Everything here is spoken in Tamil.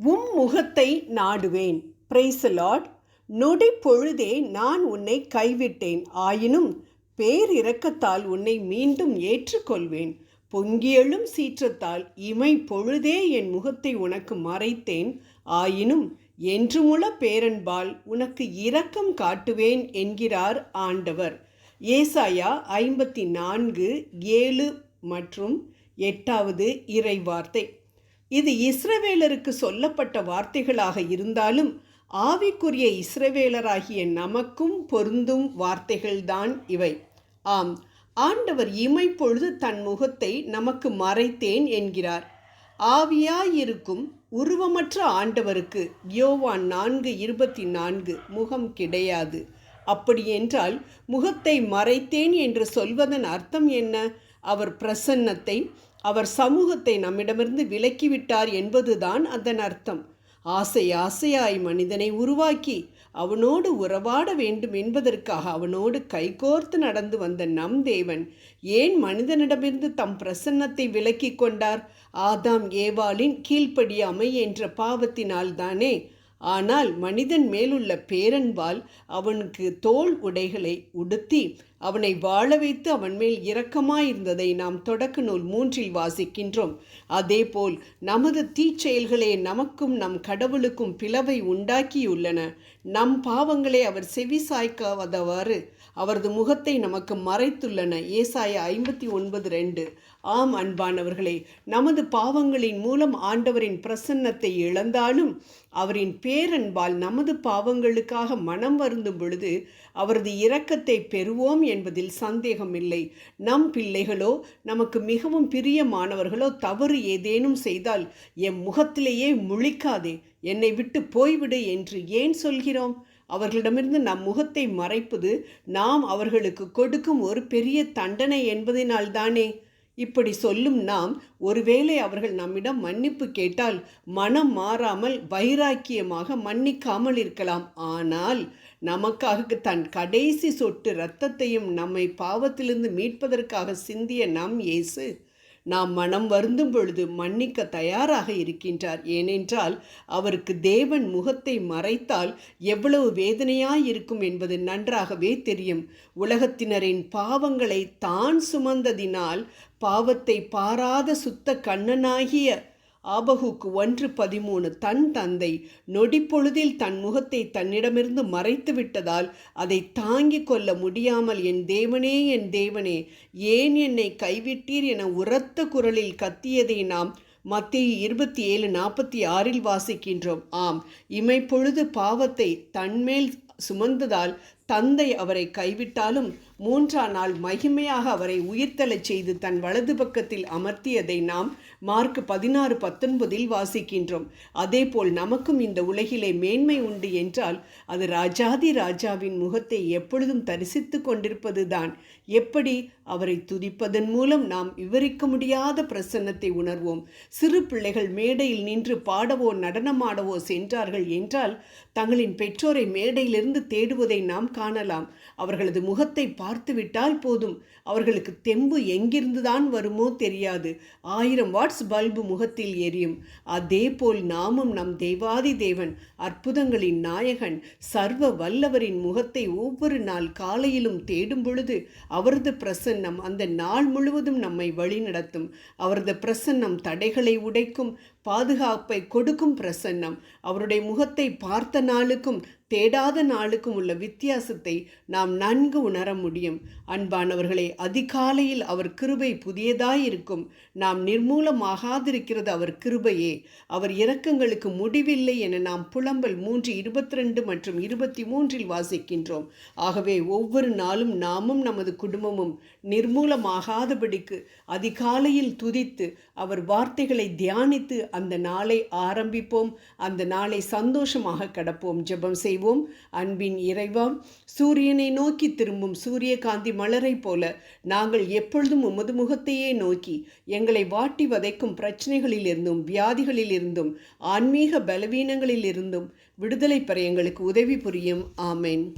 உம் முகத்தை நாடுவேன். பிரைஸ் லார்ட் நொடி பொழுதே நான் உன்னை கைவிட்டேன். ஆயினும் பேரிரக்கத்தால் உன்னை மீண்டும் ஏற்றுக்கொள்வேன். பொங்கியெழும் சீற்றத்தால் இமை பொழுதே என் முகத்தை உனக்கு மறைத்தேன். ஆயினும் என்றுமுள பேரன்பால் உனக்கு இரக்கம் காட்டுவேன் என்கிறார் ஆண்டவர். ஏசாயா ஐம்பத்தி நான்கு ஏழு மற்றும் எட்டாவது இறை வார்த்தை இது இஸ்ரவேலருக்கு சொல்லப்பட்ட வார்த்தைகளாக இருந்தாலும் ஆவிக்குரிய இஸ்ரவேலராகிய நமக்கும் பொருந்தும் வார்த்தைகள்தான் இவை. ஆம் ஆண்டவர் இமைப்பொழுது தன் முகத்தை நமக்கு மறைத்தேன் என்கிறார். ஆவியாயிருக்கும் உருவமற்ற ஆண்டவருக்கு யோவான் நான்கு இருபத்தி நான்கு முகம் கிடையாது. அப்படியென்றால் முகத்தை மறைத்தேன் என்று சொல்வதன் அர்த்தம் என்ன? அவர் பிரசன்னத்தை அவர் சமூகத்தை நம்மிடமிருந்து விலக்கிவிட்டார் என்பதுதான் அதன் அர்த்தம். ஆசை ஆசையாய் மனிதனை உருவாக்கி அவனோடு உறவாட வேண்டும் என்பதற்காக அவனோடு கைகோர்த்து நடந்து வந்த நம் தேவன் ஏன் மனிதனிடமிருந்து தம் பிரசன்னத்தை விலக்கி கொண்டார்? ஆதாம் ஏவாளின் கீழ்ப்படியாமை என்ற பாவத்தினால்தானே ஆனால் மனிதன் மேலுள்ள பேரன்பால் அவனுக்கு தோல் உடைகளை உடுத்தி அவனை வாழ வைத்து அவன் மேல் இரக்கமாயிருந்ததை நாம் தொடக்க நூல் மூன்றில் வாசிக்கின்றோம். அதேபோல் நமது தீச்செயல்களே நமக்கும் நம் கடவுளுக்கும் பிளவை உண்டாக்கியுள்ளன. நம் பாவங்களை அவர் செவி சாய்க்காதவாறு அவரது முகத்தை நமக்கு மறைத்துள்ளன. ஏசாய ஐம்பத்தி ஒன்பது ரெண்டு. ஆம் அன்பானவர்களே நமது பாவங்களின் மூலம் ஆண்டவரின் பிரசன்னத்தை இழந்தாலும் அவரின் பேரன்பால் நமது பாவங்களுக்காக மனம் வருந்தும் பொழுது அவரது இரக்கத்தை பெறுவோம் என்பதில் சந்தேகமில்லை. நம் பிள்ளைகளோ நமக்கு மிகவும் பிரியமானவர்களோ தவறு ஏதேனும் செய்தால் என் முகத்திலேயே முழிக்காதே என்னை விட்டு போய்விடு என்று ஏன் சொல்கிறோம்? அவர்களிடமிருந்து நம் முகத்தை மறைப்பது நாம் அவர்களுக்கு கொடுக்கும் ஒரு பெரிய தண்டனை என்பதினால்தானே. இப்படி சொல்லும் நாம் ஒருவேளை அவர்கள் நம்மிடம் மன்னிப்பு கேட்டால் மனம் மாறாமல் வைராக்கியமாக மன்னிக்காமல் இருக்கலாம். ஆனால் நமக்காக தன் கடைசி சொட்டு இரத்தத்தையும் நம்மை பாவத்திலிருந்து மீட்பதற்காக சிந்திய நம் இயேசு நாம் மனம் வருந்தும் பொழுது மன்னிக்க தயாராக இருக்கின்றார். ஏனென்றால் அவருக்கு தேவன் முகத்தை மறைத்தால் எவ்வளவு வேதனையாயிருக்கும் என்பது நன்றாகவே தெரியும். உலகத்தினரின் பாவங்களை தான் சுமந்ததினால் பாவத்தை பாராத சுத்த கண்ணனாகிய ஆபகுக்கு ஒன்று பதிமூணு தன் தந்தை நொடிப்பொழுதில் தன் முகத்தை தன்னிடமிருந்து மறைத்து விட்டதால் அதை தாங்கிக் கொள்ள முடியாமல் என் தேவனே என் தேவனே ஏன் என்னை கைவிட்டீர்? என உரத்த குரலில் கத்தியதை நாம் மத்திய இருபத்தி ஏழு நாற்பத்தி ஆறில் வாசிக்கின்றோம். ஆம் இமைப்பொழுது பாவத்தை தன்மேல் சுமந்ததால் தந்தை அவரை கைவிட்டாலும் மூன்றாம் நாள் மகிமையாக அவரை உயிர்த்தலச் செய்து தன் வலது பக்கத்தில் அமர்த்தியதை நாம் மார்க் பதினாறு பத்தொன்பதில் வாசிக்கின்றோம். அதேபோல் நமக்கும் இந்த உலகிலே மேன்மை உண்டு என்றால் அது ராஜாதி ராஜாவின் முகத்தை எப்பொழுதும் தரிசித்து கொண்டிருப்பதுதான். எப்படி? அவரை துதிப்பதன் மூலம் நாம் விவரிக்க முடியாத பிரசன்னத்தை உணர்வோம். சிறு பிள்ளைகள் மேடையில் நின்று பாடவோ நடனமாடவோ சென்றார்கள் என்றால் தங்களின் பெற்றோரை மேடையிலிருந்து தேடுவதை நாம் காணலாம். அவர்களது முகத்தை பார்த்துவிட்டால் போதும். அவர்களுக்கு தெம்பு எங்கிருந்துதான் வருமோ தெரியாது. ஆயிரம் வாட்ஸ் பல்பு முகத்தில் எரியும். அதே போல் நாமும் நம் தேவாதி தேவன் அற்புதங்களின் நாயகன் சர்வ வல்லவரின் முகத்தை ஒவ்வொரு நாள் காலையிலும் தேடும் பொழுது அவரது பிரசன்னம் அந்த நாள் முழுவதும் நம்மை வழிநடத்தும். அவரது பிரசன்னம் தடைகளை உடைக்கும் பாதுகாப்பை கொடுக்கும் பிரசன்னம். அவருடைய முகத்தை பார்த்த நாளுக்கும் தேடாத நாளுக்கும் உள்ள வித்தியாசத்தை நாம் நன்கு உணர முடியும். அன்பானவர்களே அதிகாலையில் அவர் கிருபை புதியதாயிருக்கும். நாம் நிர்மூலமாகாதிருக்கிறது அவர் கிருபையே. அவர் இரக்கங்களுக்கு முடிவில்லை என நாம் புலம்பல் மூன்று இருபத்தி ரெண்டு மற்றும் இருபத்தி மூன்றில் வாசிக்கின்றோம். ஆகவே ஒவ்வொரு நாளும் நாமும் நமது குடும்பமும் நிர்மூலமாகாதபடிக்கு அதிகாலையில் துதித்து அவர் வார்த்தைகளை தியானித்து அந்த நாளை ஆரம்பிப்போம். அந்த நாளை சந்தோஷமாக கடப்போம். ஜெபம் செய்வோம். அன்பின் இறைவாம் சூரியனை நோக்கி திரும்பும் சூரியகாந்தி மலரை போல நாங்கள் எப்பொழுதும் உமது முகத்தையே நோக்கி எங்களை வாட்டி வதைக்கும் பிரச்சனைகளிலிருந்தும் வியாதிகளிலிருந்தும் ஆன்மீக பலவீனங்களிலிருந்தும் விடுதலை பெற எங்களுக்கு உதவி புரியும். ஆமேன்.